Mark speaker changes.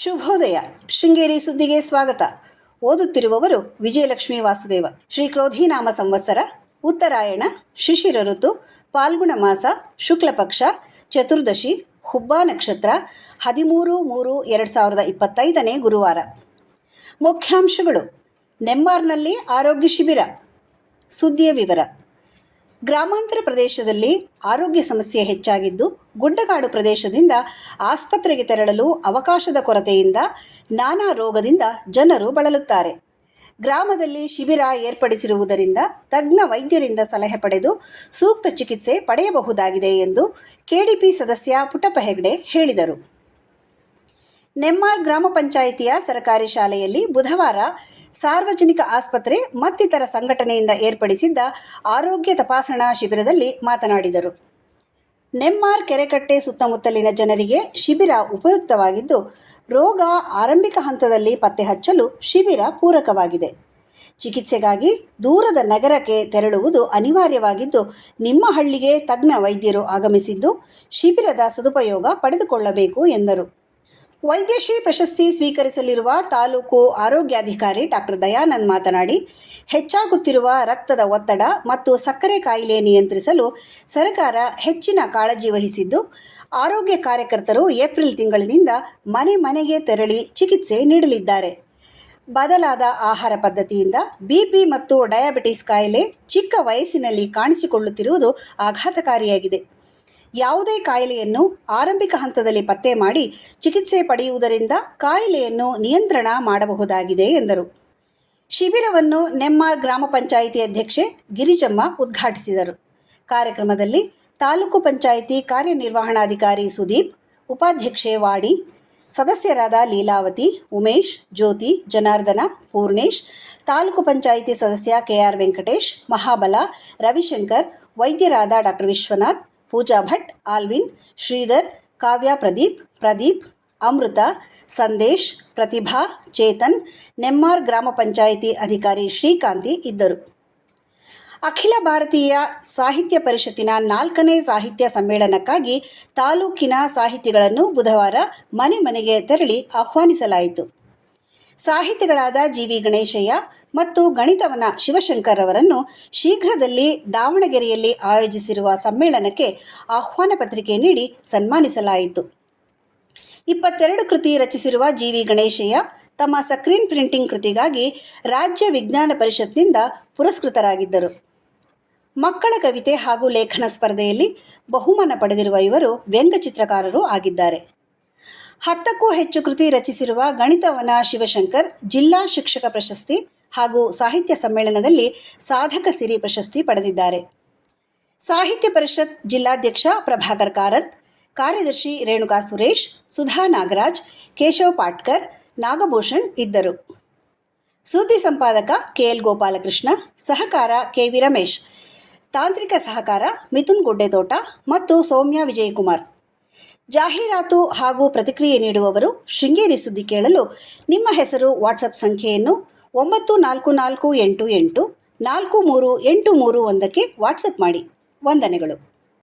Speaker 1: ಶುಭೋದಯ. ಶೃಂಗೇರಿ ಸುದ್ದಿಗೆ ಸ್ವಾಗತ. ಓದುತ್ತಿರುವವರು ವಿಜಯಲಕ್ಷ್ಮಿ ವಾಸುದೇವ. ಶ್ರೀ ಕ್ರೋಧಿನಾಮ ಸಂವತ್ಸರ, ಉತ್ತರಾಯಣ, ಶಿಶಿರ ಋತು, ಪಾಲ್ಗುಣ ಮಾಸ ಶುಕ್ಲಪಕ್ಷ ಚತುರ್ದಶಿ, ಹುಬ್ಬಾ ನಕ್ಷತ್ರ, ಹದಿಮೂರು ಮೂರು ಎರಡು ಸಾವಿರದ ಇಪ್ಪತ್ತೈದನೇ ಗುರುವಾರ. ಮುಖ್ಯಾಂಶಗಳು. ನೆಮ್ಮಾರ್ನಲ್ಲಿ ಆರೋಗ್ಯ ಶಿಬಿರ. ಸುದ್ದಿಯ ವಿವರ. ಗ್ರಾಮಾಂತರ ಪ್ರದೇಶದಲ್ಲಿ ಆರೋಗ್ಯ ಸಮಸ್ಯೆ ಹೆಚ್ಚಾಗಿದ್ದು, ಗುಡ್ಡಗಾಡು ಪ್ರದೇಶದಿಂದ ಆಸ್ಪತ್ರೆಗೆ ತೆರಳಲು ಅವಕಾಶದ ಕೊರತೆಯಿಂದ ನಾನಾ ರೋಗದಿಂದ ಜನರು ಬಳಲುತ್ತಾರೆ. ಗ್ರಾಮದಲ್ಲಿ ಶಿಬಿರ ಏರ್ಪಡಿಸಿರುವುದರಿಂದ ತಜ್ಞ ವೈದ್ಯರಿಂದ ಸಲಹೆ ಪಡೆದು ಸೂಕ್ತ ಚಿಕಿತ್ಸೆ ಪಡೆಯಬಹುದಾಗಿದೆ ಎಂದು ಕೆಡಿಪಿ ಸದಸ್ಯ ಪುಟ್ಟಪ್ಪ ಹೆಗ್ಡೆ ಹೇಳಿದರು. ನೆಮ್ಮಾರ್ ಗ್ರಾಮ ಪಂಚಾಯಿತಿಯ ಸರ್ಕಾರಿ ಶಾಲೆಯಲ್ಲಿ ಬುಧವಾರ ಸಾರ್ವಜನಿಕ ಆಸ್ಪತ್ರೆ ಮತ್ತಿತರ ಸಂಘಟನೆಯಿಂದ ಏರ್ಪಡಿಸಿದ್ದ ಆರೋಗ್ಯ ತಪಾಸಣಾ ಶಿಬಿರದಲ್ಲಿ ಮಾತನಾಡಿದರು. ನೆಮ್ಮಾರ್ ಕೆರೆಕಟ್ಟೆ ಸುತ್ತಮುತ್ತಲಿನ ಜನರಿಗೆ ಶಿಬಿರ ಉಪಯುಕ್ತವಾಗಿದ್ದು, ರೋಗ ಆರಂಭಿಕ ಹಂತದಲ್ಲಿ ಪತ್ತೆ ಹಚ್ಚಲು ಶಿಬಿರ ಪೂರಕವಾಗಿದೆ. ಚಿಕಿತ್ಸೆಗಾಗಿ ದೂರದ ನಗರಕ್ಕೆ ತೆರಳುವುದು ಅನಿವಾರ್ಯವಾಗಿದ್ದು, ನಿಮ್ಮ ಹಳ್ಳಿಗೆ ತಜ್ಞ ವೈದ್ಯರು ಆಗಮಿಸಿದ್ದು, ಶಿಬಿರದ ಸದುಪಯೋಗ ಪಡೆದುಕೊಳ್ಳಬೇಕು ಎಂದರು. ವೈದ್ಯಶ್ರೀ ಪ್ರಶಸ್ತಿ ಸ್ವೀಕರಿಸಲಿರುವ ತಾಲೂಕು ಆರೋಗ್ಯಾಧಿಕಾರಿ ಡಾಕ್ಟರ್ ದಯಾನಂದ್ ಮಾತನಾಡಿ, ಹೆಚ್ಚಾಗುತ್ತಿರುವ ರಕ್ತದ ಒತ್ತಡ ಮತ್ತು ಸಕ್ಕರೆ ಕಾಯಿಲೆ ನಿಯಂತ್ರಿಸಲು ಸರ್ಕಾರ ಹೆಚ್ಚಿನ ಕಾಳಜಿ ವಹಿಸಿದ್ದು, ಆರೋಗ್ಯ ಕಾರ್ಯಕರ್ತರು ಏಪ್ರಿಲ್ ತಿಂಗಳಿನಿಂದ ಮನೆ ಮನೆಗೆ ತೆರಳಿ ಚಿಕಿತ್ಸೆ ನೀಡಲಿದ್ದಾರೆ. ಬದಲಾದ ಆಹಾರ ಪದ್ಧತಿಯಿಂದ ಬಿಪಿ ಮತ್ತು ಡಯಾಬಿಟಿಸ್ ಕಾಯಿಲೆ ಚಿಕ್ಕ ವಯಸ್ಸಿನಲ್ಲಿ ಕಾಣಿಸಿಕೊಳ್ಳುತ್ತಿರುವುದು ಆಘಾತಕಾರಿಯಾಗಿದೆ. ಯಾವುದೇ ಕಾಯಿಲೆಯನ್ನು ಆರಂಭಿಕ ಹಂತದಲ್ಲಿ ಪತ್ತೆ ಮಾಡಿ ಚಿಕಿತ್ಸೆ ಪಡೆಯುವುದರಿಂದ ಕಾಯಿಲೆಯನ್ನು ನಿಯಂತ್ರಣ ಮಾಡಬಹುದಾಗಿದೆ ಎಂದರು. ಶಿಬಿರವನ್ನು ನೆಮ್ಮಾರ್ ಗ್ರಾಮ ಪಂಚಾಯಿತಿ ಅಧ್ಯಕ್ಷೆ ಗಿರಿಜಮ್ಮ ಉದ್ಘಾಟಿಸಿದರು. ಕಾರ್ಯಕ್ರಮದಲ್ಲಿ ತಾಲೂಕು ಪಂಚಾಯಿತಿ ಕಾರ್ಯನಿರ್ವಹಣಾಧಿಕಾರಿ ಸುದೀಪ್, ಉಪಾಧ್ಯಕ್ಷೆ ವಾಡಿ, ಸದಸ್ಯರಾದ ಲೀಲಾವತಿ, ಉಮೇಶ್, ಜ್ಯೋತಿ, ಜನಾರ್ದನ, ಪೂರ್ಣೇಶ್, ತಾಲೂಕು ಪಂಚಾಯಿತಿ ಸದಸ್ಯ ಕೆಆರ್ ವೆಂಕಟೇಶ್, ಮಹಾಬಲ, ರವಿಶಂಕರ್, ವೈದ್ಯರಾದ ಡಾಕ್ಟರ್ ವಿಶ್ವನಾಥ್ ಪೂಜಾ ಭಟ್, ಆಲ್ವಿನ್, ಶ್ರೀಧರ್, ಕಾವ್ಯ ಪ್ರದೀಪ್ ಪ್ರದೀಪ್, ಅಮೃತ, ಸಂದೇಶ್, ಪ್ರತಿಭಾ, ಚೇತನ್, ನೆಮ್ಮಾರ್ ಗ್ರಾಮ ಪಂಚಾಯಿತಿ ಅಧಿಕಾರಿ ಶ್ರೀಕಾಂತಿ ಇದ್ದರು. ಅಖಿಲ ಭಾರತೀಯ ಸಾಹಿತ್ಯ ಪರಿಷತ್ತಿನ ನಾಲ್ಕನೇ ಸಾಹಿತ್ಯ ಸಮ್ಮೇಳನಕ್ಕಾಗಿ ತಾಲೂಕಿನ ಸಾಹಿತಿಗಳನ್ನು ಬುಧವಾರ ಮನೆ ಮನೆಗೆ ತೆರಳಿ ಆಹ್ವಾನಿಸಲಾಯಿತು. ಸಾಹಿತಿಗಳಾದ ಜಿ ವಿ ಗಣೇಶಯ್ಯ ಮತ್ತು ಗಣಿತವನ ಶಿವಶಂಕರ್ ಅವರನ್ನು ಶೀಘ್ರದಲ್ಲಿ ದಾವಣಗೆರೆಯಲ್ಲಿ ಆಯೋಜಿಸಿರುವ ಸಮ್ಮೇಳನಕ್ಕೆ ಆಹ್ವಾನ ಪತ್ರಿಕೆ ನೀಡಿ ಸನ್ಮಾನಿಸಲಾಯಿತು. ಇಪ್ಪತ್ತೆರಡು ಕೃತಿ ರಚಿಸಿರುವ ಜಿ ವಿ ಗಣೇಶಯ್ಯ ತಮ್ಮ ಸಕ್ರೀನ್ ಪ್ರಿಂಟಿಂಗ್ ಕೃತಿಗಾಗಿ ರಾಜ್ಯ ವಿಜ್ಞಾನ ಪರಿಷತ್ನಿಂದ ಪುರಸ್ಕೃತರಾಗಿದ್ದರು. ಮಕ್ಕಳ ಕವಿತೆ ಹಾಗೂ ಲೇಖನ ಸ್ಪರ್ಧೆಯಲ್ಲಿ ಬಹುಮಾನ ಪಡೆದಿರುವ ಇವರು ವ್ಯಂಗ್ಯಚಿತ್ರಕಾರರೂ ಆಗಿದ್ದಾರೆ. ಹತ್ತಕ್ಕೂ ಹೆಚ್ಚು ಕೃತಿ ರಚಿಸಿರುವ ಗಣಿತವನ ಶಿವಶಂಕರ್ ಜಿಲ್ಲಾ ಶಿಕ್ಷಕ ಪ್ರಶಸ್ತಿ ಹಾಗೂ ಸಾಹಿತ್ಯ ಸಮ್ಮೇಳನದಲ್ಲಿ ಸಾಧಕ ಸಿರಿ ಪ್ರಶಸ್ತಿ ಪಡೆದಿದ್ದಾರೆ. ಸಾಹಿತ್ಯ ಪರಿಷತ್ ಜಿಲ್ಲಾಧ್ಯಕ್ಷ ಪ್ರಭಾಕರ್ ಕಾರಂತ್, ಕಾರ್ಯದರ್ಶಿ ರೇಣುಕಾ ಸುರೇಶ್, ಸುಧಾ ನಾಗರಾಜ್, ಕೇಶವ್ ಪಾಟ್ಕರ್, ನಾಗಭೂಷಣ್ ಇದ್ದರು. ಸುದ್ದಿ ಸಂಪಾದಕ ಕೆಎಲ್ ಗೋಪಾಲಕೃಷ್ಣ, ಸಹಕಾರ ಕೆ ವಿ ರಮೇಶ್, ತಾಂತ್ರಿಕ ಸಹಕಾರ ಮಿಥುನ್ ಗುಡ್ಡೆತೋಟ ಮತ್ತು ಸೌಮ್ಯ ವಿಜಯಕುಮಾರ್. ಜಾಹೀರಾತು ಹಾಗೂ ಪ್ರತಿಕ್ರಿಯೆ ನೀಡುವವರು ಶೃಂಗೇರಿ ಸುದ್ದಿ ಕೇಳಲು ನಿಮ್ಮ ಹೆಸರು ವಾಟ್ಸಪ್ ಸಂಖ್ಯೆಯನ್ನು ಒಂಬತ್ತು ನಾಲ್ಕು ನಾಲ್ಕು ಎಂಟು ಎಂಟು ನಾಲ್ಕು ಮೂರು ಎಂಟು ಮೂರು ಒಂದಕ್ಕೆ ವಾಟ್ಸಪ್ ಮಾಡಿ. ವಂದನೆಗಳು.